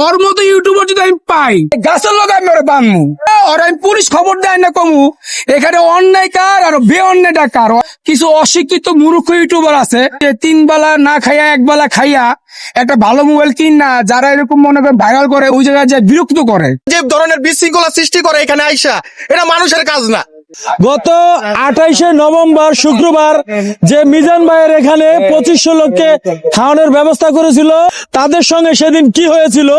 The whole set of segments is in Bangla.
ওর মতো ইউটিউবার যদি আমি পাই গাছের লোক আমি ওরা বানমু আমি পুলিশ খবর দেয় না কমু। এখানে অন্যায় কার আর বে অন্যায়টা কার কিছু অশিক্ষিত মূর্খ ইউটিউবার আছে তিন বেলা না খাইয়া, এক বেলা খাইয়া একটা ভালো মোবাইল কিন না, যারা এরকম মনে করে ভাইরাল করে, ওই জায়গায় যে বিরক্ত করে। যে ধরনের বিশৃঙ্খলা সৃষ্টি করে এখানে আইসা, এটা মানুষের কাজ না। গত আঠাইশে নভেম্বর শুক্রবার যে মিজান ভাইয়ের এখানে পঁচিশশো লোককে খাওয়ানোর ব্যবস্থা করেছিল তাদের সঙ্গে সেদিন কি হয়েছিল?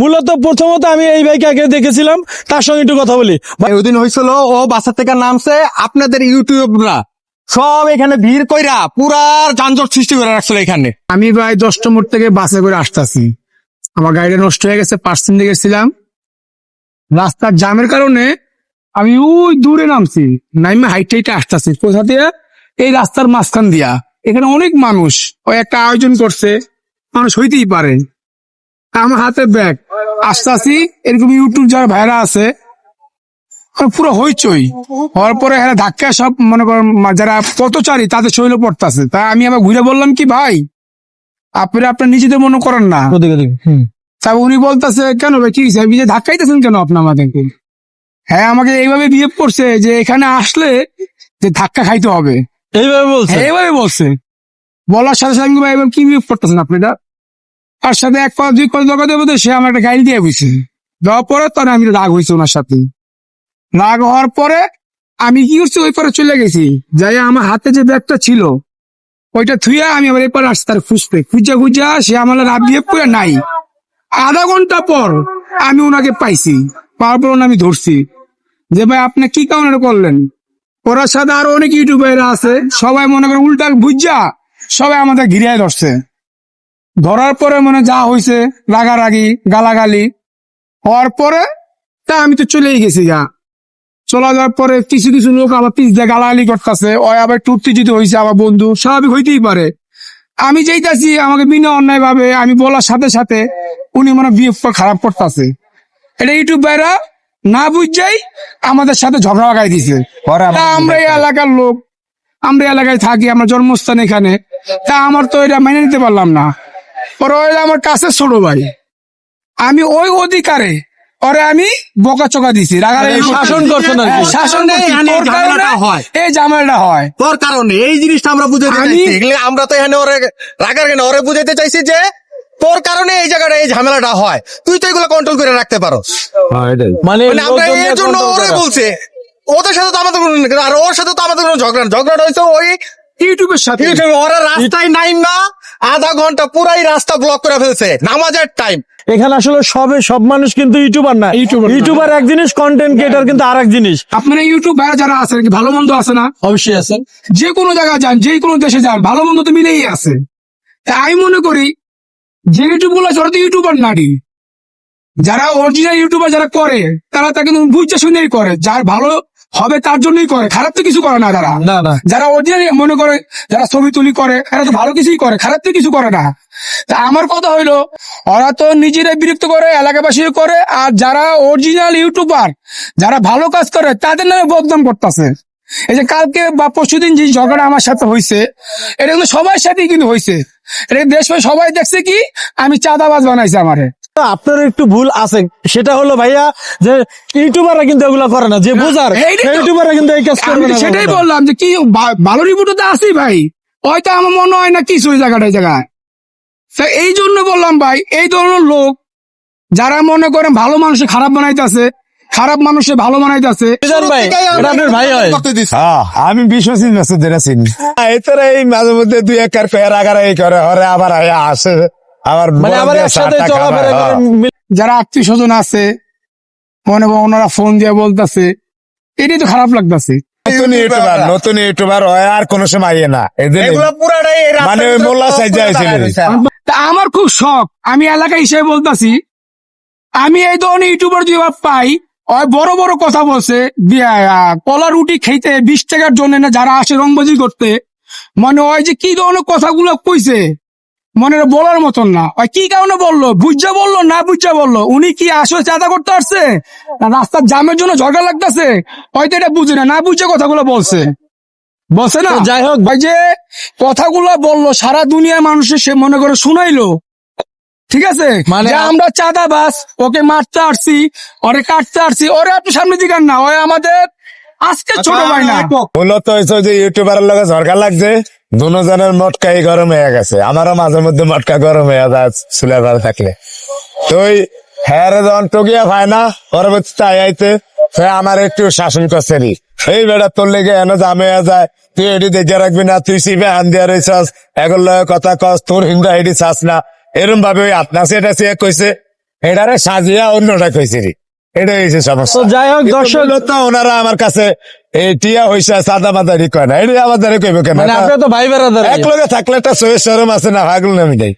মূলত প্রথমত আমি এই ভাইকে আগে দেখেছিলাম তার সঙ্গে একটু কথা বলি। ভাই ওদিন হয়েছিল ও বাসা থেকে নামছে আপনাদের ইউটিউবরা সব এখানে ভিড় কইরা পুরার যানজট সৃষ্টি করে রাখছিল এখানে। আমি প্রায় দশটা মোড় থেকে বাসে করে আসতেছি। আমার গাড়িটা নষ্ট হয়ে গেছে পার্সেন্ট গেছিলাম রাস্তার জামের কারণে আমি ওই দূরে নামছি নাইমে হাইট হাইটে আসতেছি। কোথা দিয়ে? এই রাস্তার মাঝখান দিয়া। এখানে অনেক মানুষ। ওই একটা আয়োজন করছে। মানুষ হইতেই পারে। আমার হাতে ব্যাগ আসতেছি এরকম ইউটিউব যারা ভাইরা আছে পুরো হইচই। হওয়ার পরে এখানে ধাক্কা সব মনে করেন মা- যারা পথচারী তাদের শৈল পড়তেছে। তাই আমি আবার ঘুরে বললাম কি ভাই আপনারা আপনার নিজেদের মনে করেন না। তারপর উনি বলতেছে কেন ভাই কি ধাক্কাইতেছেন কেন আপনার আমাদেরকে হ্যাঁ আমাকে এইভাবে বিহেভ করছে যে এখানে আসলে যে ধাক্কা খাইতে হবে। এইভাবে বলছে? হ্যাঁ, এইভাবে বলছে। বলার সাথে সাথে এবার কি বিহেভ করতেছেন আপনি এটা? তার সাথে এক কথা দুই কথা দরকার দেবো সে আমার একটা গাড়ি দিয়ে বুঝছে দেওয়ার পরে তখন আমি রাগ হয়েছে ওনার সাথে। রাগ হওয়ার পরে আমি কি করছি? ওই পরে চলে গেছি। যাই আমার হাতে যে ব্যাগটা ছিল ওইটা থুইয়া আমি আবার এরপর আসছি তার খুঁজতে। খুঁজা খুঁজা সে আমার রাগ বিহেভ করে নাই। আধা ঘণ্টা পর আমি ওনাকে পাইছি। পাওয়ার পর আমি ধরছি। যে ভাই, আপনি কি কারণে করলেন? ওরা সাথে আরও অনেক ইউটিউবাররা আছে, সবাই মনে করে উল্টা বুঝা সবাই আমাদের ঘিরিয়ে ধরছে। ধরার পরে মনে যা হয়েছে রাগারাগি, গালাগালি, হওয়ার পরে তা আমি তো চলেই গেছি গা। চলে যাওয়ার পরে কিছু কিছু লোক আবার পিস দিয়ে গালাগালি করতেছে, ওই আবার একটু উত্তেজিত হয়েছে আমার বন্ধু, স্বাভাবিক হইতেই পারে। আমি যেইতাছি, আমাকে বিনা অন্যায় ভাবে আমি বলার সাথে সাথে উনি মানে বিহেভ খারাপ করতেছে। এটা ইউটিউব ভাইরা না বুঝাই আমাদের সাথে ঝগড়া লাগাই দিছে। তা আমরা এই এলাকার লোক আমরা এলাকায় থাকি আমার জন্মস্থান এখানে। তা আমার তো এটা মেনে নিতে পারলাম না। ওরা হইল আমার কাছে ছোট ভাই। আমি ওই অধিকারে ওরে আমি বোকা চোকা দিছি মানে শাসন হ্যাঁ, শাসন কারণে ঝামেলাটা হয়। এই ঝামেলাটা হয়। তোর কারণে এই জিনিসটা আমরা চাইছি। আমরা তো এখানে ওরে রাগার কেন ওরে বুঝাতে চাইছি যে তোর কারণে এই জায়গাটা এই ঝামেলাটা হয়। তুই তো এগুলো কন্ট্রোল করে রাখতে পারো মানে মানে আমরা এর জন্য ওরে বলছে ওদের সাথে তো আমাদের কোনো আর ওর সাথে তো আমাদের কোনো ঝগড়া। ঝগড়াটা হয়েছে ওই ইউটিউবের সাথে। ইউটিউবে ওরা রাস্তায় নাই না আধা ঘণ্টা পুরাই রাস্তা ব্লক করে ফেলছে নামাজের টাইম এখানে আসলে সবে সব মানুষ কিন্তু ইউটিউবার না। ইউটিউবার ইউটিউবার এক জিনিস কন্টেন্ট ক্রিয়েটার কিন্তু আর এক জিনিস। আপনারা ইউটিউব ভাইরা যারা আছে কি ভালো মন্দ আছে না? অবশ্যই আছে। যে কোনো জায়গায় যান যে কোনো দেশে যান ভালো মন্দ তো মিলেই আছে। তাই আমি মনে করি যে ইউটিউবগুলো আছে ওরা তো ইউটিউবার নারী যারা অরিজিনাল ইউটিউবার যারা করে তারা তা কিন্তু বুঝতে শুনেই করে। যার ভালো হবে তার জন্যই করে। খারাপ তো কিছু করে না তারা। না না। যারা অরিজিনাল মনে করে যারা ছবি তুলি করে তারা তো ভালো কিছুই করে। খারাপ তো কিছু করে না। তা আমার কথা হইল ওরা তো নিজেরাই বিরক্ত করে এলাকাবাসী করে আর যারা অরিজিনাল ইউটিউবার যারা ভালো কাজ করে তাদের নামে বদনাম করতেছে। এই যে কালকে বা পরশুদিন যে ঝগড়া আমার সাথে হয়েছে এটা কিন্তু সবার সাথেই কিন্তু হয়েছে এটা দেশ সবাই দেখছে কি? আমি চাঁদাবাজ বানাইছে আমারে। আপনার একটু ভুল আছে। সেটা হলো ভাইয়া যে ইউটিউবাররা কিন্তু এগুলো করে না যে বুঝার ইউটিউবাররা কিন্তু এই কাজ করবে না সেটাই বললাম যে কি ভালো রিপোর্ট তো আছি ভাই। হয়তো আমার মনে হয় না কিছু ওই জায়গাটায় জায়গায়। তা এই জন্য বললাম ভাই এই ধরনের লোক যারা মনে করেন ভালো মানুষে খারাপ বানাইতেছে খারাপ মানুষে ভালো ভাই হয়। হ্যাঁ আমি বিশ্বাসী এতরা এই মাঝে মধ্যে দুই আগার এই করে হরে আবার আসে। আবার মানে হ্যাঁ। যারা আত্মীয় স্বজন আছে মনে ওনারা ফোন দিয়ে বলতেছে এটাই তো খারাপ লাগতেছে। নতুন ইউটিউবার নতুন ইউটিউবার হয় আর কোনো সময় না। মানে মোল্লা সাইজে আমার খুব শখ আমি এলাকা হিসেবে বলতাছি আমি এই ধরনের ইউটিউবার যদি পাই বড় বড় কথা বলছে কলা রুটি খেতে বিশ টাকার জন্য না যারা আসে রংবাজি করতে মানে ওই যে কি ধরনের কথাগুলো কইছে মনে বলার মতন না। ওই কি কারণে বলল? বুঝা বলল না বুঝা বলল? উনি কি আসলে চাঁদা করতে আসছে? রাস্তার জামের জন্য ঝগড়া লাগতেছে? হয়তো এটা বুঝে না না বুঝে কথাগুলো বলছে। বলছে না? যাই হোক। ভাই যে কথাগুলো বলল সারা দুনিয়ার মানুষের সে মনে করে শুনাইলো। ঠিক আছে? মানে আমরা চাঁদাবাস ওকে মারতে আসছি ওরে কাটতে আসছি ওরে আপনি সামনে দিকেন না ওই আমাদের আজকে ছোট ভাই না। মূলত হয়েছে যে ইউটিউবারের লগে ঝরকা লাগছে দুজনের মটকাই গরম হয়ে গেছে। আমারও মাঝে মধ্যে মটকা গরম হয়ে যায় চুলের ভালো থাকলে। তো হ্যাঁ যখন টকিয়া না পরবর্তীতে আইতে সে আমার একটু শাসন করছে এই বেড়া তোর লেগে এনে জামে যায়। তুই এটি দেখে রাখবি না তুই সিবে হান দিয়া রয়েছস এগুলো লগে কথা কস তোর হিন্দা এটি চাস না। এরম ভাবে ওই আপনার সেটা সে কইছে এটারে সাজিয়া অন্যটা কইছে রে। এটা হয়েছে সমস্যা। তো যাই হোক দর্শক মূলত ওনারা আমার কাছে এই টিয়া হইসা সাদা মাদারি কয় না এটি আমাদের কইব কেন? মানে আপনি তো ভাই বেড়াদার। এক লগে থাকলে একটা সয়ে সরম আছে না ভাগল নামি যাই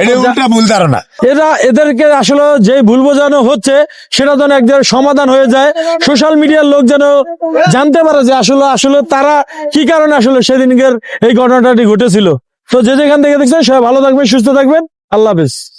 এটি উল্টা ভুল ধারণা। এরা এদেরকে আসলে যে ভুল বোঝানো হচ্ছে সেটা যেন একজন সমাধান হয়ে যায়। সোশ্যাল মিডিয়ার লোক যেন জানতে পারে যে আসলে আসলে তারা কি কারণে আসলে সেদিনকের এই ঘটনাটি ঘটেছিল। তো যে যেখান থেকে দেখছেন সবাই ভালো থাকবেন সুস্থ থাকবেন। আল্লাহ হাফেজ।